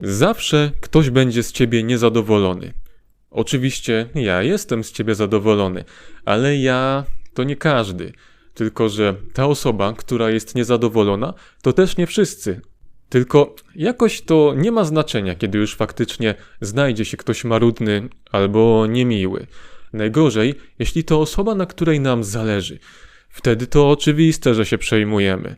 Zawsze ktoś będzie z ciebie niezadowolony. Oczywiście ja jestem z ciebie zadowolony, ale ja to nie każdy. Tylko, że ta osoba, która jest niezadowolona, to też nie wszyscy. Tylko jakoś to nie ma znaczenia, kiedy już faktycznie znajdzie się ktoś marudny albo niemiły. Najgorzej, jeśli to osoba, na której nam zależy. Wtedy to oczywiste, że się przejmujemy.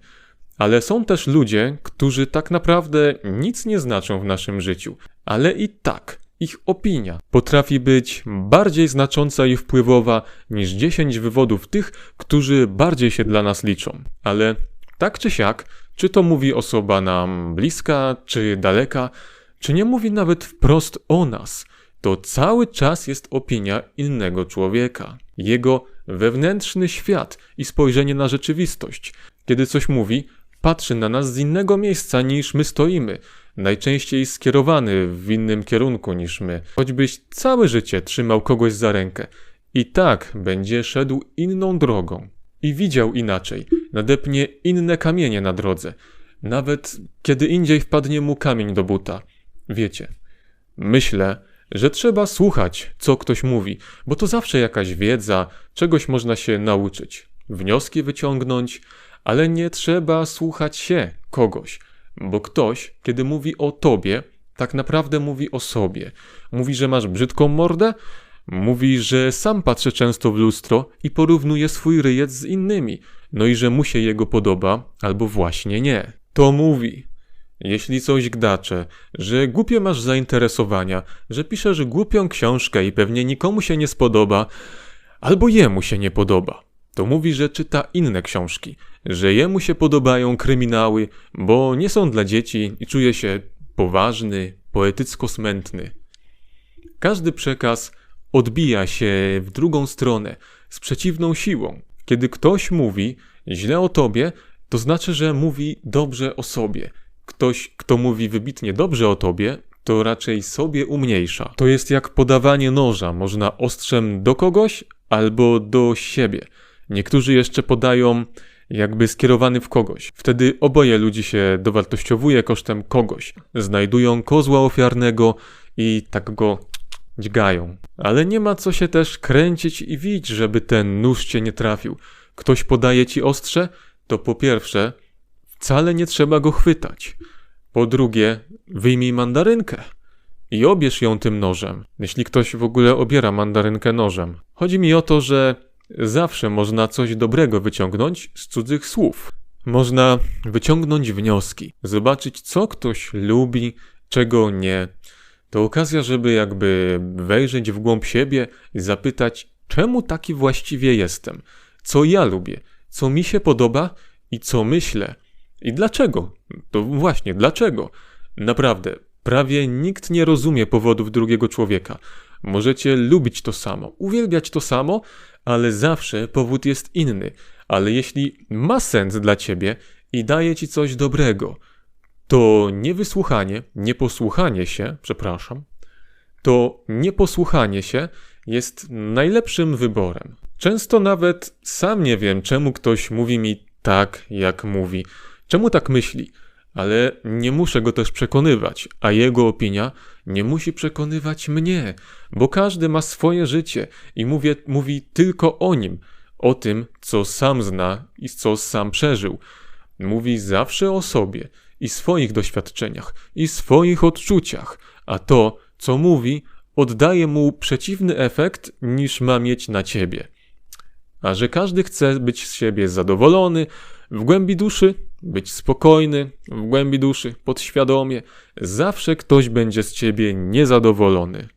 Ale są też ludzie, którzy tak naprawdę nic nie znaczą w naszym życiu, ale i tak ich opinia potrafi być bardziej znacząca i wpływowa niż 10 wywodów tych, którzy bardziej się dla nas liczą. Ale tak czy siak, czy to mówi osoba nam bliska, czy daleka, czy nie mówi nawet wprost o nas, to cały czas jest opinia innego człowieka, jego wewnętrzny świat i spojrzenie na rzeczywistość. Kiedy coś mówi, patrzy na nas z innego miejsca niż my stoimy, najczęściej skierowany w innym kierunku niż my. Choćbyś całe życie trzymał kogoś za rękę, i tak będzie szedł inną drogą. I widział inaczej, nadepnie inne kamienie na drodze, nawet kiedy indziej wpadnie mu kamień do buta. Wiecie, myślę, że trzeba słuchać, co ktoś mówi, bo to zawsze jakaś wiedza, czegoś można się nauczyć, wnioski wyciągnąć, ale nie trzeba słuchać się kogoś, bo ktoś, kiedy mówi o tobie, tak naprawdę mówi o sobie. Mówi, że masz brzydką mordę, mówi, że sam patrzy często w lustro i porównuje swój ryjec z innymi, no i że mu się jego podoba, albo właśnie nie. To mówi. Jeśli coś gdacze, że głupie masz zainteresowania, że piszesz głupią książkę i pewnie nikomu się nie spodoba, albo jemu się nie podoba, to mówi, że czyta inne książki, że jemu się podobają kryminały, bo nie są dla dzieci i czuje się poważny, poetycko-smętny. Każdy przekaz odbija się w drugą stronę, z przeciwną siłą. Kiedy ktoś mówi źle o tobie, to znaczy, że mówi dobrze o sobie. Ktoś, kto mówi wybitnie dobrze o tobie, to raczej sobie umniejsza. To jest jak podawanie noża, można ostrzem do kogoś albo do siebie. Niektórzy jeszcze podają jakby skierowany w kogoś. Wtedy oboje ludzi się dowartościowuje kosztem kogoś. Znajdują kozła ofiarnego i tak go dźgają. Ale nie ma co się też kręcić i wić, żeby ten nóż cię nie trafił. Ktoś podaje ci ostrze, to po pierwsze, wcale nie trzeba go chwytać. Po drugie, wyjmij mandarynkę i obierz ją tym nożem. Jeśli ktoś w ogóle obiera mandarynkę nożem. Chodzi mi o to, że zawsze można coś dobrego wyciągnąć z cudzych słów. Można wyciągnąć wnioski, zobaczyć, co ktoś lubi, czego nie. To okazja, żeby jakby wejrzeć w głąb siebie i zapytać, czemu taki właściwie jestem, co ja lubię, co mi się podoba i co myślę. I dlaczego? To właśnie, dlaczego? Naprawdę, prawie nikt nie rozumie powodów drugiego człowieka. Możecie lubić to samo, uwielbiać to samo, ale zawsze powód jest inny. Ale jeśli ma sens dla ciebie i daje ci coś dobrego, to niewysłuchanie, nieposłuchanie się, przepraszam, to nieposłuchanie się jest najlepszym wyborem. Często nawet sam nie wiem, czemu ktoś mówi mi tak, jak mówi, czemu tak myśli, ale nie muszę go też przekonywać, a jego opinia nie musi przekonywać mnie, bo każdy ma swoje życie i mówię, mówi tylko o nim, o tym, co sam zna i co sam przeżył. Mówi zawsze o sobie i swoich doświadczeniach i swoich odczuciach, a to, co mówi, oddaje mu przeciwny efekt niż ma mieć na ciebie. A że każdy chce być z siebie zadowolony, w głębi duszy być spokojny, w głębi duszy, podświadomie, zawsze ktoś będzie z ciebie niezadowolony.